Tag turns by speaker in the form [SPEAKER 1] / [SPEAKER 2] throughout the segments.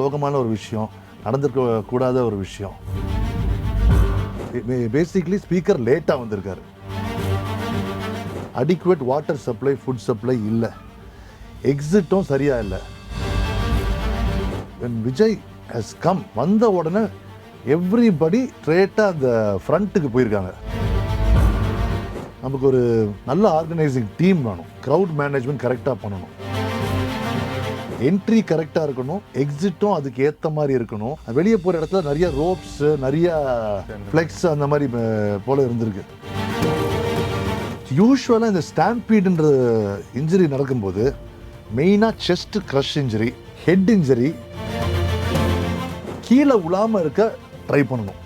[SPEAKER 1] சோகமான ஒரு விஷயம் நடந்திருக்க கூடாத ஒரு விஷயம். பேசிக்லி ஸ்பீக்கர் லேட்டாக வந்திருக்காரு. Adequate water supply food supply இல்லை. எக்ஸிட்டும் சரியாக இல்லை. விஜய் ஹஸ் கம் வந்த உடனே எவ்ரிபடி ஸ்ட்ரேட்டாக அந்த ஃப்ரண்ட்டுக்கு போயிருக்காங்க. நமக்கு ஒரு நல்ல ஆர்கனைசிங் டீம் வேணும். க்ரௌட் மேனேஜ்மெண்ட் கரெக்டாக பண்ணணும். என்ட்ரி கரெக்டாக இருக்கணும். எக்ஸிட்டும் அதுக்கு ஏற்ற மாதிரி இருக்கணும். வெளியே போகிற இடத்துல நிறைய ரோப்ஸ் நிறைய ஃப்ளெக்ஸ் அந்த மாதிரி போல இருந்திருக்கு. யூஸ்வலாக இந்த ஸ்டாம்பீடுன்ற இன்ஜுரி நடக்கும்போது மெயினாக chest crush injury head injury கீழே விழாம இருக்க ட்ரை பண்ணணும்.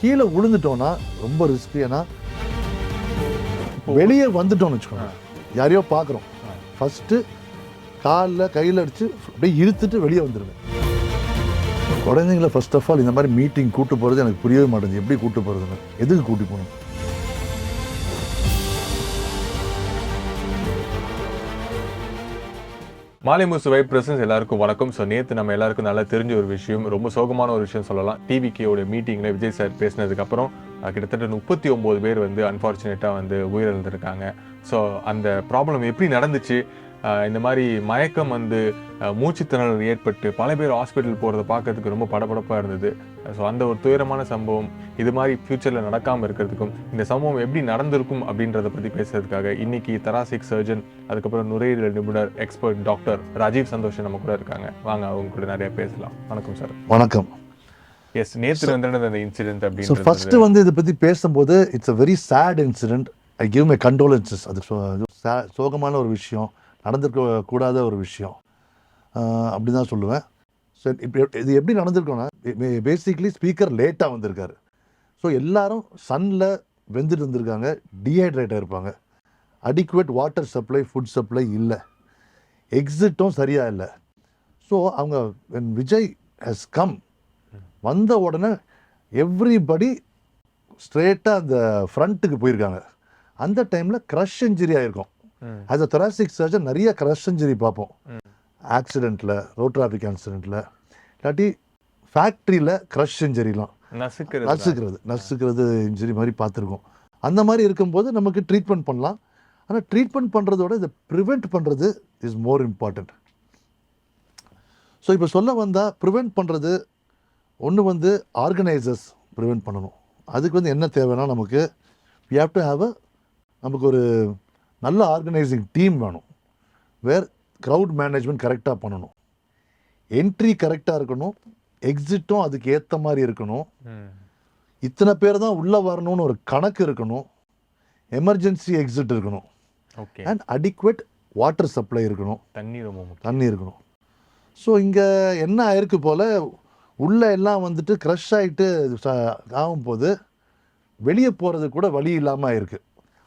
[SPEAKER 1] கீழே விழுந்துட்டோம்னா ரொம்ப ரிஸ்க் ஏன்னா வெளியே வந்துட்டோம்னு வச்சுக்கோங்க. யாரையோ பார்க்குறோம். ஃபஸ்ட்டு காலில் கையில் அடித்து அப்படியே இழுத்துட்டு வெளியே வந்துடுவேன் குழந்தைங்கள ஃபர்ஸ்ட் ஆஃப் ஆல் இந்த மாதிரி மீட்டிங் கூட்டு போகிறது எனக்கு புரியவே மாட்டேங்குது. எப்படி கூட்டு போகிறதுன்னு எதுக்கு கூட்டி போகணும்?
[SPEAKER 2] மாலை முசு வைப் பிரசன்ஸ் எல்லாருக்கும் வணக்கம். ஸோ நேற்று நம்ம எல்லாருக்கும் நல்லா தெரிஞ்ச ஒரு விஷயம் ரொம்ப சோகமான ஒரு விஷயம் சொல்லலாம். டிவிகேயோட மீட்டிங்கில் விஜய் சார் பேசினதுக்கப்புறம் கிட்டத்தட்ட முப்பத்தி ஒம்பது பேர் வந்து அன்ஃபார்ச்சுனேட்டாக வந்து உயிரிழந்திருக்காங்க. ஸோ அந்த ப்ராப்ளம் எப்படி நடந்துச்சு? இந்த மாதிரி மயக்கம் வந்து மூச்சுத்திணறல் ஏற்பட்டு பல பேர் ஹாஸ்பிட்டல் போகிறத பார்க்கறதுக்கு ரொம்ப படபடப்பாக இருந்தது. ஸோ அந்த ஒரு துயரமான சம்பவம் இது மாதிரி ஃப்யூச்சரில் நடக்காமல் இருக்கிறதுக்கும் இந்த சம்பவம் எப்படி நடந்திருக்கும் அப்படின்றத பற்றி பேசுறதுக்காக இன்னைக்கு தராசிக் சர்ஜன் அதுக்கப்புறம் நுரையீரல் நிபுணர் எக்ஸ்பர்ட் டாக்டர் ராஜீவ் சந்தோஷ் நம்ம கூட இருக்காங்க. வாங்க அவங்க கூட நிறைய பேசலாம். வணக்கம் சார்
[SPEAKER 1] வணக்கம்.
[SPEAKER 2] எஸ் நேற்று வந்து அந்த இன்சிடென்ட்
[SPEAKER 1] ஸோ
[SPEAKER 2] அப்படின்றது.
[SPEAKER 1] ஃபஸ்ட்டு வந்து இதை பற்றி பேசும்போது it's a very sad incident I give my condolences அது சோகமான ஒரு விஷயம். நடந்திருக்க கூடாத ஒரு விஷயம். அப்படி தான் சொல்லுவேன். ஸோ இப்போ இது எப்படி நடந்திருக்கோன்னா பேசிக்லி ஸ்பீக்கர் லேட்டாக வந்திருக்காரு. ஸோ எல்லாரும் சன்னில் வெந்துட்டு இருந்திருக்காங்க டீஹைட்ரேட்டாக இருப்பாங்க adequate water supply food supply இல்லை. எக்ஸிட்டும் சரியாக இல்லை. ஸோ அவங்க வென் விஜய் ஹஸ் கம் வந்த உடனே எவ்ரிபடி ஸ்ட்ரேட்டாக அந்த ஃப்ரண்ட்டுக்கு போயிருக்காங்க. அந்த டைமில் க்ரஷ் இன்ஜுரி
[SPEAKER 2] ஆகிருக்கும்
[SPEAKER 1] ஆஸ் அ thoracic surgeon நிறைய க்ரஷ் இன்ஜுரி பார்ப்போம். ஆக்சிடெண்ட்டில் ரோட் டிராஃபிக் ஆக்சிடெண்ட்டில் இல்லாட்டி ஃபேக்ட்ரியில் க்ரஷ் இன்ஜுரிலாம்
[SPEAKER 2] நசுக்கிறது
[SPEAKER 1] நசுக்கிறது நசுக்கிறது இன்ஜுரி மாதிரி பார்த்துருக்கோம். அந்த மாதிரி இருக்கும்போது நமக்கு ட்ரீட்மெண்ட் பண்ணலாம். ஆனால் ட்ரீட்மெண்ட் பண்ணுறதோட இதை ப்ரிவெண்ட் பண்ணுறது இஸ் மோர் இம்பார்ட்டண்ட் ஸோ இப்போ சொல்ல வந்தால் ப்ரிவெண்ட் பண்ணுறது ஒன்று வந்து ஆர்கனைசர்ஸ் ப்ரிவெண்ட் பண்ணணும். அதுக்கு வந்து என்ன தேவைன்னா நமக்கு we have to have a நமக்கு ஒரு நல்ல ஆர்கனைசிங் டீம் வேணும். வேர் க்ரௌட் மேனேஜ்மெண்ட் கரெக்டாக பண்ணணும். என்ட்ரி கரெக்டாக இருக்கணும். எக்ஸிட்டும் அதுக்கு ஏற்ற மாதிரி இருக்கணும். இத்தனை பேர் தான் உள்ளே வரணும்னு ஒரு கணக்கு இருக்கணும். எமர்ஜென்சி எக்ஸிட் இருக்கணும்.
[SPEAKER 2] Okay.
[SPEAKER 1] And adequate water supply இருக்கணும்.
[SPEAKER 2] தண்ணி ரொம்ப
[SPEAKER 1] தண்ணி இருக்கணும். ஸோ இங்கே என்ன ஆயிருக்கு போல் உள்ளே எல்லாம் வந்துட்டு க்ரஷ் ஆகிட்டு ஆகும்போது வெளியே போகிறது கூட வழி இல்லாமல் ஆயிருக்கு.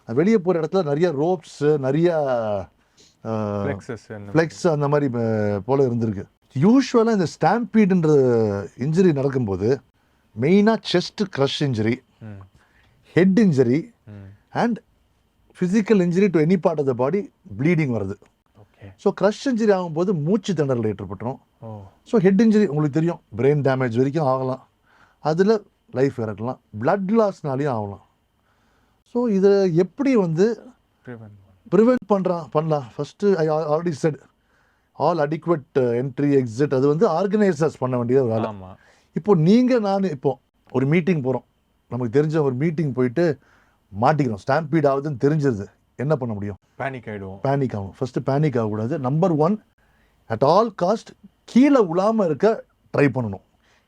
[SPEAKER 1] வெளியே போகிற இடத்துல நிறைய ரோப்ஸு நிறைய ஃப்ளெக்ஸ் அந்த மாதிரி. போல இருந்திருக்கு. யூஸ்வலாக இந்த ஸ்டாம்பீடுன்ற இன்ஜுரி நடக்கும்போது மெயினாக chest crush injury. Head injury. And physical injury to any part of the body bleeding வருது.
[SPEAKER 2] ஓகே
[SPEAKER 1] ஸோ க்ரஷ் இன்ஜுரி ஆகும்போது மூச்சு திணறல் ஏற்பட்டுரும். ஸோ ஹெட் இன்ஜுரி உங்களுக்கு தெரியும். பிரெயின் டேமேஜ் வரைக்கும் ஆகலாம். அதில் லைஃப் இறக்கலாம். Blood லாஸ்னாலையும் ஆகலாம். ஸோ இதை எப்படி வந்து. ப்ரிவெண்ட் பண்ணுறான் பண்ணலாம்? First I already set all adequate entry exit அது வந்து ஆர்கனைசர்ஸ் பண்ண வேண்டிய ஒரு வேலை இப்போ நீங்கள் நான் இப்போ ஒரு மீட்டிங் போகிறோம் நமக்கு தெரிஞ்ச ஒரு மீட்டிங் போயிட்டு மாட்டிக்கிறோம். ஸ்டாம்பீட் ஆகுதுன்னு தெரிஞ்சிருது. என்ன பண்ண முடியும்?
[SPEAKER 2] பேனிக் ஆயிடுவோம்.
[SPEAKER 1] பேனிக் ஆகும். ஃபஸ்ட்டு பேனிக் ஆகக்கூடாது. Number one at all cost கீழே விழாமல் இருக்க ட்ரை பண்ணணும்.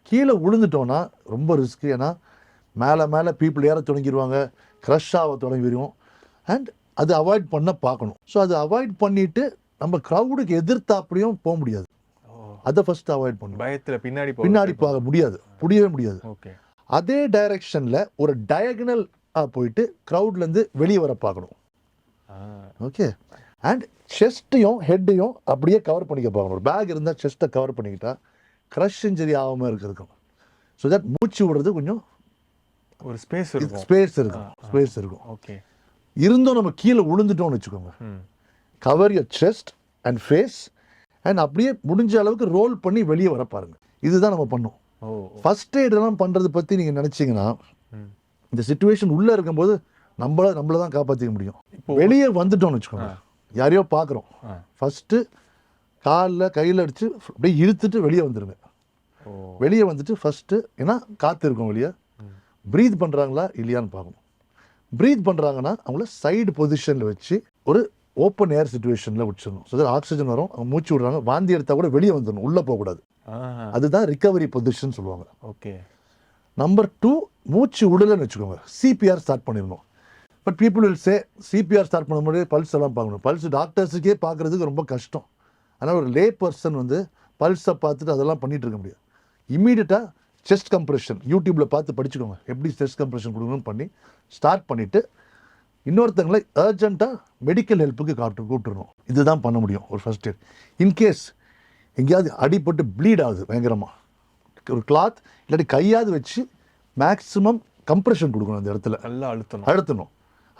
[SPEAKER 1] கீழே விழுந்துட்டோன்னா ரொம்ப ரிஸ்க் ஏன்னா மேலே மேலே பீப்புள் ஏற தொடங்கிடுவாங்க க்ரஷ் ஆக தொடங்கிடுவோம் அண்ட் அது அவாய்ட் பண்ண பார்க்கணும். ஸோ அதை அவாய்ட் பண்ணிவிட்டு நம்ம க்ரௌடுக்கு எதிர்த்தாப்படியும் போக முடியாது. அதை ஃபஸ்ட்டு அவாய்ட் பண்ணணும்.
[SPEAKER 2] பயத்துல பின்னாடி
[SPEAKER 1] பின்னாடி போக முடியாது. முடியவே முடியாது.
[SPEAKER 2] ஓகே.
[SPEAKER 1] அதே டைரக்ஷனில் ஒரு டயகனல் போயிட்டு க்ரௌட்லேருந்து வெளியே வர பார்க்கணும். ஓகே அண்ட் செஸ்ட்டையும் ஹெட்டையும் அப்படியே கவர் பண்ணிக்க பார்க்கணும். ஒரு பேக் இருந்தால் செஸ்ட்டை கவர் பண்ணிக்கிட்டா க்ரஷ் இன்ஜரி ஆகாமல் இருக்கிறதுக்கும். ஸோ தட் மூச்சு விடுறது கொஞ்சம்
[SPEAKER 2] ஒரு ஸ்பேஸ் இருக்கும்.
[SPEAKER 1] ஸ்பேஸ் இருக்கும். ஸ்பேஸ் இருக்கும்.
[SPEAKER 2] ஓகே
[SPEAKER 1] இருந்தும் நம்ம கீழே விழுந்துட்டோம்னு வச்சுக்கோங்க. Cover your chest and face and அப்படியே முடிஞ்ச அளவுக்கு ரோல் பண்ணி வெளியே வர பாருங்க. இதுதான் நம்ம பண்ணோம். ஃபர்ஸ்ட் எய்டெல்லாம் பண்ணுறது பற்றி நீங்கள் நினச்சிங்கன்னா. இந்த சுச்சுவேஷன் உள்ளே இருக்கும்போது நம்மள நம்மள தான் காப்பாற்றிக்க முடியும். வெளியே வந்துட்டோம்னு வச்சுக்கோங்க. யாரையோ பார்க்குறோம். ஃபஸ்ட்டு காலில் கையில் அடித்து அப்படியே இழுத்துட்டு வெளியே வந்துடுங்க வெளியே வந்துட்டு ஃபஸ்ட்டு ஏன்னா காற்று இருக்கும் வெளியே. ப்ரீத் பண்ணுறாங்களா இல்லையான்னு பார்க்கணும். ப்ரீத் பண்ணுறாங்கன்னா அவங்கள சைடு பொசிஷனில் வச்சு ஒரு ஓப்பன் ஏர் சுச்சுவேஷனில் வச்சிடணும் ஸோ ஆக்சிஜன் வரும் அவங்க மூச்சு விடுறாங்க வாந்தி எடுத்தால் கூட வெளியே வந்துடணும் உள்ளே போகக்கூடாது அதுதான் ரிகவரி பொசிஷன் சொல்லுவாங்க.
[SPEAKER 2] ஓகே.
[SPEAKER 1] நம்பர் டூ மூச்சு விடலைன்னு வச்சுக்கோங்க. சிபிஆர் ஸ்டார்ட் பண்ணிடணும். But people will say CPR start பண்ணும்போது பல்ஸ் எல்லாம் பார்க்கணும். பல்ஸ் டாக்டர்ஸுக்கே பார்க்குறதுக்கு ரொம்ப கஷ்டம். ஆனால் ஒரு லே பர்சன் வந்து பல்ஸை பார்த்துட்டு அதெல்லாம் பண்ணிட்டு இருக்க முடியாது. இம்மீடியட்டாக செஸ்ட் கம்ப்ரெஷன் யூடியூப்பில் பார்த்து படிச்சுக்கோங்க. எப்படி செஸ்ட் கம்ப்ரெஷன் கொடுக்கணும்னு பண்ணி ஸ்டார்ட் பண்ணிவிட்டு இன்னொருத்தங்களை அர்ஜென்ட்டாக மெடிக்கல் ஹெல்ப்புக்கு காட்டு கூப்பிட்டுருணும் இதுதான் பண்ண முடியும் ஒரு ஃபர்ஸ்ட் எய்ட் இன்கேஸ் எங்கேயாவது அடிபட்டு ப்ளீட் ஆகுது பயங்கரமாக ஒரு கிளாத் இல்லாட்டி கையாவது வச்சு மேக்ஸிமம் கம்ப்ரெஷன் கொடுக்கணும் அந்த இடத்துல.
[SPEAKER 2] நல்லா அழுத்தணும்.
[SPEAKER 1] அழுத்தணும்.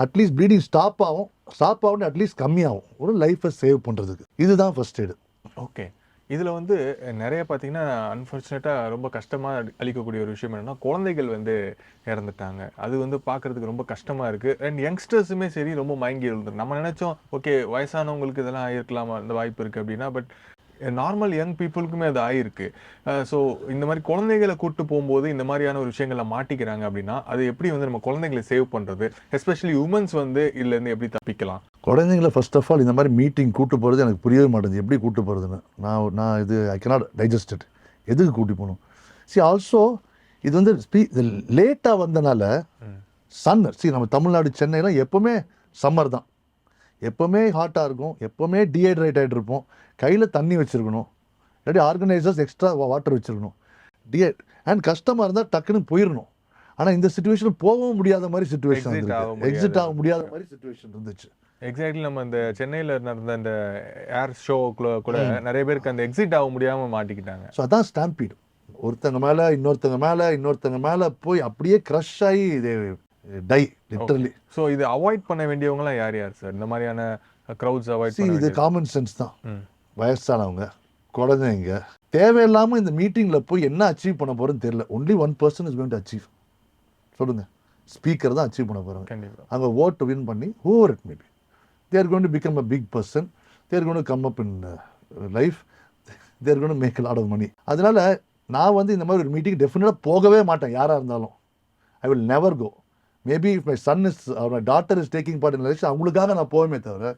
[SPEAKER 1] அட்லீஸ்ட் ப்ளீடிங் ஸ்டாப் ஆகும். ஸ்டாப் ஆகும் அட்லீஸ்ட் கம்மியாகும். ஒரு லைஃப்பை சேவ் பண்ணுறதுக்கு இதுதான் ஃபர்ஸ்ட் எய்டு
[SPEAKER 2] ஓகே இதில் வந்து நிறைய பார்த்திங்கன்னா அன்ஃபார்ச்சுனேட்டாக ரொம்ப கஷ்டமாக அளிக்கக்கூடிய ஒரு விஷயம் என்னென்னா குழந்தைகள் வந்து இறந்துட்டாங்க. அது வந்து பார்க்கறதுக்கு ரொம்ப கஷ்டமாக இருக்குது அண்ட் யங்ஸ்டர்ஸுமே சரி ரொம்ப மயங்கி இருந்துருக்கு நம்ம நினச்சோம் ஓகே வயசானவங்களுக்கு இதெல்லாம் ஆயிருக்கலாமா? அந்த வாய்ப்பு இருக்குது அப்படின்னா பட் நார்மல் யங் பீப்புளுக்குமே அது ஆயிருக்கு. ஸோ இந்த மாதிரி குழந்தைகளை கூப்பிட்டு போகும்போது இந்த மாதிரியான ஒரு விஷயங்களை மாட்டிக்கிறாங்க அப்படின்னா அது எப்படி வந்து நம்ம குழந்தைங்களை சேவ் பண்ணுறது எஸ்பெஷலி உமன்ஸ் வந்து இதுலேருந்து எப்படி தப்பிக்கலாம்?
[SPEAKER 1] குழந்தைங்கள ஃபர்ஸ்ட் ஆஃப் ஆல் இந்த மாதிரி மீட்டிங் கூட்டு போகிறது எனக்கு புரியவே மாட்டேங்குது. எப்படி கூட்டு போகிறதுன்னு நான் நான் இது ஐ cannot digest it. எதுக்கு கூட்டி போகணும்? சி ஆல்சோ இது வந்து ஸ்பீ லேட்டாக வந்தனால சன் சி நம்ம தமிழ்நாடு சென்னையில் எப்போவுமே சம்மர் தான். எப்போவுமே ஹாட்டாக இருக்கும். எப்போவுமே டீஹைட்ரேட் ஆகிட்டு இருப்போம். கையில் தண்ணி வச்சுருக்கணும். இல்லாட்டி ஆர்கனைசர்ஸ் எக்ஸ்ட்ரா வாட்டர் வச்சுருக்கணும். டிஹை அண்ட் கஷ்டமாக இருந்தால் டக்குன்னு போயிடணும் ஆனால் இந்த சுச்சுவேஷன் போகவும் முடியாத மாதிரி சுச்சுவேஷன். எக்ஸிட் ஆக முடியாத. மாதிரி சுச்சுவேஷன் இருந்துச்சு.
[SPEAKER 2] எக்ஸாக்ட்லி நம்ம இந்த சென்னையில நடந்த அந்த ஏர் ஷோ கூட நிறைய பேருக்கு அந்த எக்ஸிட் ஆக முடியாம மாட்டிக்கிட்டாங்க.
[SPEAKER 1] ஸோ அதான் ஸ்டாம்பீடு ஒருத்தங்க மேலே இன்னொருத்தங்க மேலே இன்னொருத்தங்க மேலே போய் அப்படியே க்ரஷ் ஆகி இது டை லிட்டரலி
[SPEAKER 2] ஸோ இது அவாய்ட் பண்ண வேண்டியவங்கலாம் யார் யார் சார் இந்த மாதிரியான க்ரௌட்ஸ் அவாய்ட்
[SPEAKER 1] இது காமன் சென்ஸ் தான். வயசானவங்க குழந்தைங்க தேவையில்லாமல் இந்த மீட்டிங்கில் போய் என்ன அச்சீவ் பண்ண போகிறோன்னு தெரியல. Only one person is going to achieve சொல்லுங்கள் ஸ்பீக்கர் தான் அச்சீவ் பண்ண போகிறாங்க அங்கே ஓட்டு வின் பண்ணி over it maybe they're going to become a big person they're going come up in life they're going make lot of money அதனால் நான் வந்து இந்த மாதிரி ஒரு மீட்டிங் டெஃபினட்டாக போகவே மாட்டேன் யாராக இருந்தாலும். I will never go maybe if my son is my daughter is taking part in election அவங்களுக்காக நான் போவேமே தவிர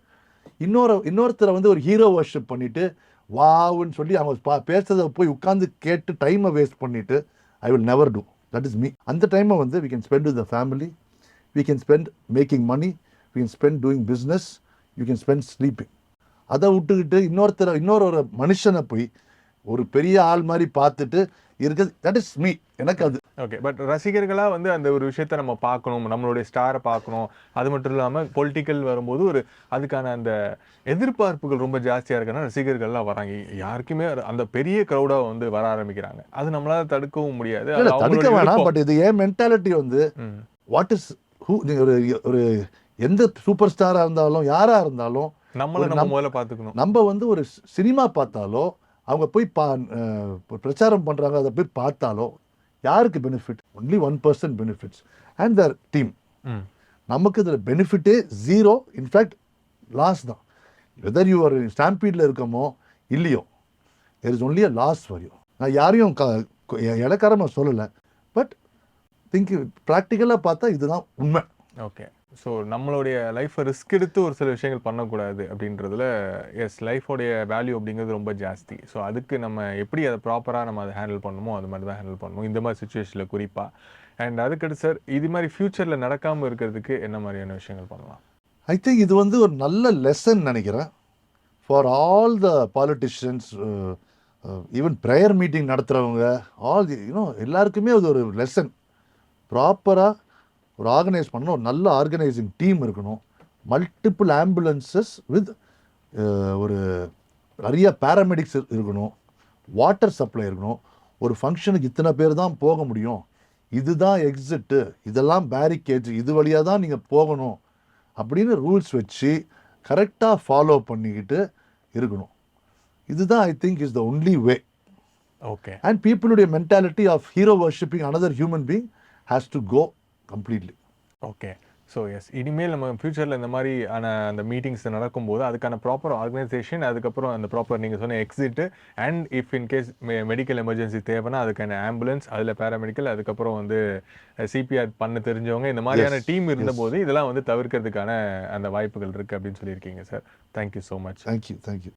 [SPEAKER 1] இன்னொரு இன்னொருத்தரை வந்து ஒரு ஹீரோ வர்ஷிப் பண்ணிவிட்டு வாவுன்னு சொல்லி அவங்க பா பேசுறதை போய் உட்காந்து கேட்டு டைமை வேஸ்ட் பண்ணிவிட்டு I will never do that is me அந்த டைமை வந்து we can spend with the family we can spend making money we can spend doing business you can spend sleeping அதை விட்டுக்கிட்டு இன்னொருத்தரை இன்னொரு ஒரு மனுஷனை போய் ஒரு பெரிய ஆள் மாதிரி பார்த்துட்டு இருக்கிறது தட் இஸ் மீ எனக்கு அது.
[SPEAKER 2] ஓகே பட் ரசிகர்களா வந்து அந்த ஒரு விஷயத்த நம்ம பார்க்கணும் நம்மளுடைய ஸ்டாரை பார்க்கணும். அது மட்டும் இல்லாம பொலிட்டிக்கல் வரும்போது ஒரு அதுக்கான அந்த எதிர்பார்ப்புகள் ரொம்ப ஜாஸ்தியா இருக்கனால ரசிகர்கள்லாம் வராங்க. யாருக்குமே அந்த பெரிய க்ரௌடா வந்து வர ஆரம்பிக்கிறாங்க. அது நம்மளால தடுக்கவும் முடியாது.
[SPEAKER 1] தடுக்க வேணாம். பட் இது ஏன் மென்டாலிட்டி வந்து. வாட் இஸ் ஹூ ஒரு ஒரு எந்த சூப்பர் ஸ்டாராக இருந்தாலும் யாராக இருந்தாலும்
[SPEAKER 2] நம்மள நம்ம
[SPEAKER 1] நம்-
[SPEAKER 2] முதல்ல பாத்துக்கணும்.
[SPEAKER 1] நம்ம வந்து ஒரு சினிமா பார்த்தாலோ அவங்க போய் பா பிரச்சாரம் பண்ணுறாங்க அதை போய் பார்த்தாலோ யாருக்கு benefit only one percent benefits and their team. நமக்கு இதில் பெனிஃபிட்டே ஜீரோ இன்ஃபேக்ட் லாஸ் தான். வெதர் யூ ஒரு ஸ்டாம்பீடில் இருக்கமோ இல்லையோ there is only a loss for you நான் யாரையும் க இலக்காரமாக சொல்லலை. பட் திங்க் ப்ராக்டிக்கலாக பார்த்தா இதுதான் உண்மை.
[SPEAKER 2] ஓகே ஸோ நம்மளுடைய லைஃப்பை ரிஸ்க் எடுத்து ஒரு சில விஷயங்கள் பண்ணக்கூடாது அப்படின்றதுல எஸ் லைஃபோடைய வேல்யூ அப்படிங்கிறது ரொம்ப ஜாஸ்தி. ஸோ அதுக்கு நம்ம எப்படி அதை ப்ராப்பராக நம்ம அதை ஹேண்டில் பண்ணணுமோ அது மாதிரி தான் ஹேண்டில் பண்ணணும். இந்த மாதிரி சுச்சுவேஷனில் குறிப்பாக அண்ட் அதுக்கடுத்து சார் இது மாதிரி ஃப்யூச்சரில் நடக்காமல் இருக்கிறதுக்கு என்ன மாதிரியான விஷயங்கள் பண்ணலாம்?
[SPEAKER 1] ஐ திங்க் இது வந்து ஒரு நல்ல லெசன் நினைக்கிறேன். For all the politicians even prayer meeting நடத்துகிறவங்க all the you know எல்லாருக்குமே அது ஒரு லெசன் ப்ராப்பராக ஒரு ஆர்கனைஸ் பண்ணணும் ஒரு நல்ல ஆர்கனைசிங் டீம் இருக்கணும். மல்டிபிள் ஆம்புலன்சஸ் வித் ஒரு நிறைய பேராமெடிக்ஸ் இருக்கணும். வாட்டர் சப்ளை இருக்கணும். ஒரு ஃபங்க்ஷனுக்கு இத்தனை பேர் தான் போக முடியும். இதுதான் எக்ஸிட்டு இதெல்லாம் பேரிகேட்ஸ் இது வழியாக தான் நீங்கள் போகணும் அப்படின்னு ரூல்ஸ் வச்சு கரெக்டாக ஃபாலோ பண்ணிக்கிட்டு இருக்கணும். இதுதான் I think is the only way
[SPEAKER 2] okay
[SPEAKER 1] and பீப்புளுடைய mentality of hero worshipping another human being has to go completely
[SPEAKER 2] okay so yes இனிமேல் நம்ம ஃப்யூச்சரில் இந்த மாதிரி ஆன அந்த மீட்டிங்ஸ் நடக்கும்போது அதுக்கான ப்ராப்பர் ஆர்கனைசேஷன் அதுக்கப்புறம் அந்த ப்ராப்பர் நீங்கள் சொன்ன exit and if in case medical emergency தேவைன்னா அதுக்கான ஆம்புலன்ஸ் அதில் பேராமெடிக்கல் அதுக்கப்புறம் வந்து சிபிஆர் பண்ண தெரிஞ்சவங்க இந்த மாதிரியான டீம். இருந்தபோது இதெல்லாம் வந்து தவிர்க்கிறதுக்கான அந்த வாய்ப்புகள் இருக்குது அப்படின்னு சொல்லியிருக்கீங்க sir thank you so much
[SPEAKER 1] thank you thank you